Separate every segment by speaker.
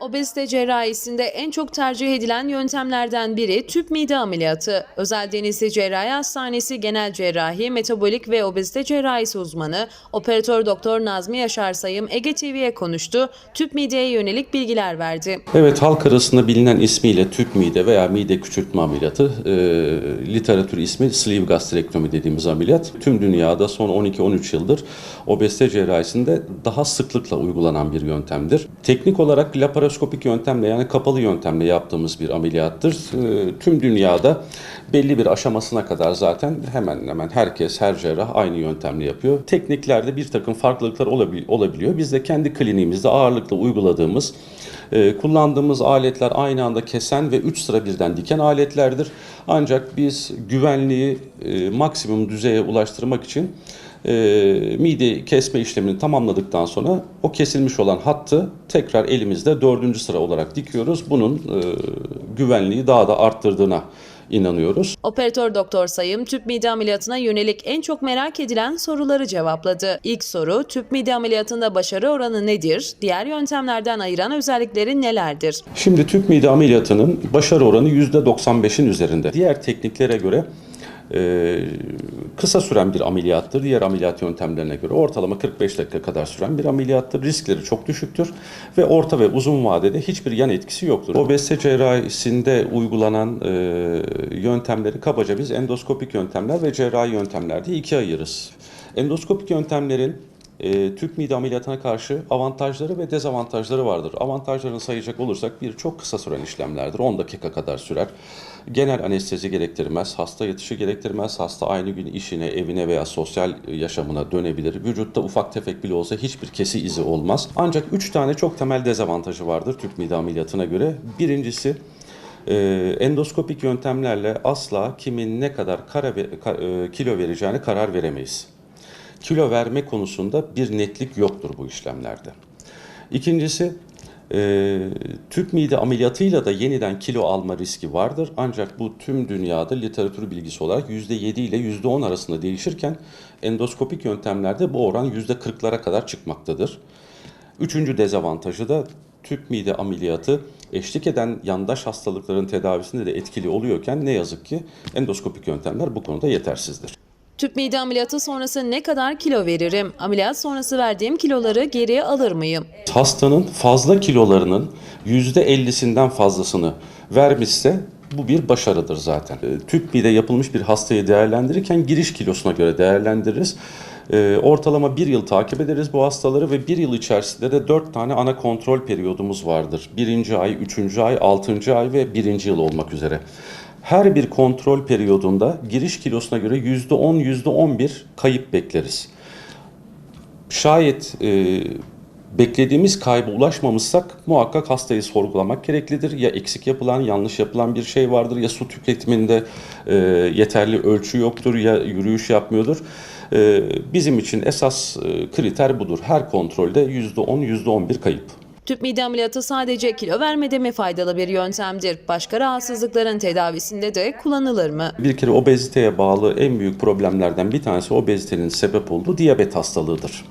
Speaker 1: Obezite cerrahisinde en çok tercih edilen yöntemlerden biri tüp mide ameliyatı. Özel Denizli Cerrahi Hastanesi Genel Cerrahi, Metabolik ve Obezite Cerrahisi uzmanı Operatör Doktor Nazmi Yaşar Sayım Ege TV'ye konuştu. Tüp mideye yönelik bilgiler verdi.
Speaker 2: Evet halk arasında bilinen ismiyle tüp mide veya mide küçültme ameliyatı, e, literatür ismi sleeve gastrektomi dediğimiz ameliyat. Tüm dünyada son 12-13 yıldır obezite cerrahisinde daha sıklıkla uygulanan bir yöntemdir. Teknik olarak laparoskopik yöntemle yani kapalı yöntemle yaptığımız bir ameliyattır. E, tüm dünyada belli bir aşamasına kadar zaten hemen hemen herkes, her cerrah aynı yöntemle yapıyor. Tekniklerde bir takım farklılıklar olabil- olabiliyor. Biz de kendi kliniğimizde ağırlıkla uyguladığımız e, kullandığımız aletler aynı anda kesen ve 3 sıra birden diken aletlerdir. Ancak biz güvenliği e, maksimum düzeye ulaştırmak için e, mide kesme işlemini tamamladıktan sonra o kesilmiş olan hattı tekrar elimizde dördüncü sıra olarak dikiyoruz. Bunun e, güvenliği daha da arttırdığına inanıyoruz.
Speaker 1: Operatör Doktor Sayım tüp mide ameliyatına yönelik en çok merak edilen soruları cevapladı. İlk soru tüp mide ameliyatında başarı oranı nedir? Diğer yöntemlerden ayıran özellikleri nelerdir?
Speaker 2: Şimdi tüp mide ameliyatının başarı oranı %95'in üzerinde. Diğer tekniklere göre e, kısa süren bir ameliyattır. Diğer ameliyat yöntemlerine göre ortalama 45 dakika kadar süren bir ameliyattır. Riskleri çok düşüktür ve orta ve uzun vadede hiçbir yan etkisi yoktur. Obezite cerrahisinde uygulanan e, yöntemleri kabaca biz endoskopik yöntemler ve cerrahi yöntemler diye ikiye ayırırız. Endoskopik yöntemlerin e, tüp mide ameliyatına karşı avantajları ve dezavantajları vardır. Avantajlarını sayacak olursak bir çok kısa süren işlemlerdir. 10 dakika kadar sürer. Genel anestezi gerektirmez, hasta yatışı gerektirmez. Hasta aynı gün işine, evine veya sosyal yaşamına dönebilir. Vücutta ufak tefek bile olsa hiçbir kesi izi olmaz. Ancak 3 tane çok temel dezavantajı vardır tüp mide ameliyatına göre. Birincisi e, endoskopik yöntemlerle asla kimin ne kadar kara ka- e, kilo vereceğine karar veremeyiz kilo verme konusunda bir netlik yoktur bu işlemlerde. İkincisi e, tüp mide ameliyatıyla da yeniden kilo alma riski vardır. Ancak bu tüm dünyada literatür bilgisi olarak %7 ile %10 arasında değişirken endoskopik yöntemlerde bu oran %40'lara kadar çıkmaktadır. Üçüncü dezavantajı da tüp mide ameliyatı eşlik eden yandaş hastalıkların tedavisinde de etkili oluyorken ne yazık ki endoskopik yöntemler bu konuda yetersizdir.
Speaker 1: Tüp mide ameliyatı sonrası ne kadar kilo veririm? Ameliyat sonrası verdiğim kiloları geriye alır mıyım?
Speaker 2: hastanın fazla kilolarının %50'sinden fazlasını vermişse bu bir başarıdır zaten. E, Tüp mide yapılmış bir hastayı değerlendirirken giriş kilosuna göre değerlendiririz. E, Ortalama bir yıl takip ederiz bu hastaları ve bir yıl içerisinde de dört tane ana kontrol periyodumuz vardır. Birinci ay, üçüncü ay, altıncı ay ve birinci yıl olmak üzere. Her bir kontrol periyodunda giriş kilosuna göre %10, %11 kayıp bekleriz. Şayet e, beklediğimiz kayba ulaşmamışsak muhakkak hastayı sorgulamak gereklidir. Ya eksik yapılan, yanlış yapılan bir şey vardır ya su tüketiminde e, yeterli ölçü yoktur ya yürüyüş yapmıyordur. E, bizim için esas e, kriter budur. Her kontrolde %10, %11 kayıp.
Speaker 1: Tüp mide ameliyatı sadece kilo vermede mi faydalı bir yöntemdir? Başka rahatsızlıkların tedavisinde de kullanılır mı?
Speaker 2: Bir kere obeziteye bağlı en büyük problemlerden bir tanesi obezitenin sebep olduğu diyabet hastalığıdır.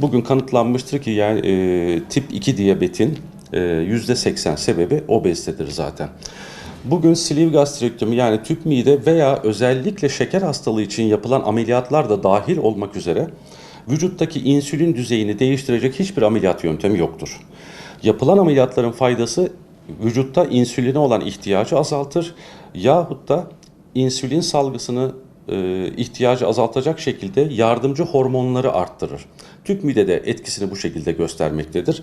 Speaker 2: Bugün kanıtlanmıştır ki yani e, tip 2 diyabetin e, %80 sebebi obezitedir zaten. Bugün sleeve gastrektomi yani tüp mide veya özellikle şeker hastalığı için yapılan ameliyatlar da dahil olmak üzere vücuttaki insülin düzeyini değiştirecek hiçbir ameliyat yöntemi yoktur. Yapılan ameliyatların faydası vücutta insüline olan ihtiyacı azaltır yahut da insülin salgısını e, ihtiyacı azaltacak şekilde yardımcı hormonları arttırır. Tüp mide de etkisini bu şekilde göstermektedir.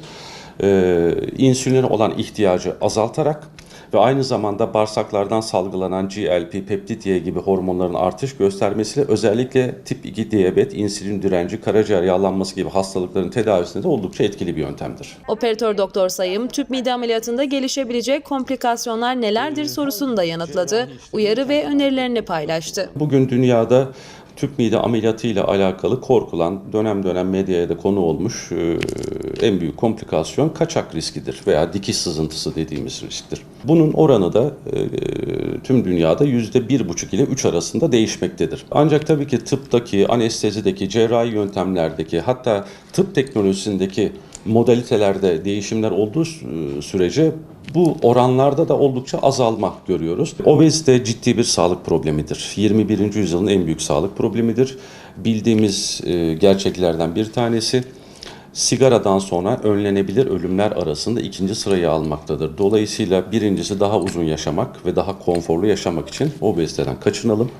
Speaker 2: E, insüline olan ihtiyacı azaltarak ve aynı zamanda bağırsaklardan salgılanan GLP, peptit Y gibi hormonların artış göstermesiyle özellikle tip 2 diyabet, insülin direnci, karaciğer yağlanması gibi hastalıkların tedavisinde de oldukça etkili bir yöntemdir.
Speaker 1: Operatör Doktor Sayım tüp mide ameliyatında gelişebilecek komplikasyonlar nelerdir sorusunu da yanıtladı. Uyarı ve önerilerini paylaştı.
Speaker 2: Bugün dünyada tüp mide ameliyatıyla alakalı korkulan, dönem dönem medyaya da konu olmuş e, en büyük komplikasyon kaçak riskidir veya dikiş sızıntısı dediğimiz risktir. Bunun oranı da e, tüm dünyada yüzde bir buçuk ile üç arasında değişmektedir. Ancak tabii ki tıptaki, anestezideki, cerrahi yöntemlerdeki hatta tıp teknolojisindeki modalitelerde değişimler olduğu sü- sürece bu oranlarda da oldukça azalma görüyoruz. Obezite ciddi bir sağlık problemidir. 21. yüzyılın en büyük sağlık problemidir. Bildiğimiz e, gerçeklerden bir tanesi sigaradan sonra önlenebilir ölümler arasında ikinci sırayı almaktadır. Dolayısıyla birincisi daha uzun yaşamak ve daha konforlu yaşamak için obeziteden kaçınalım.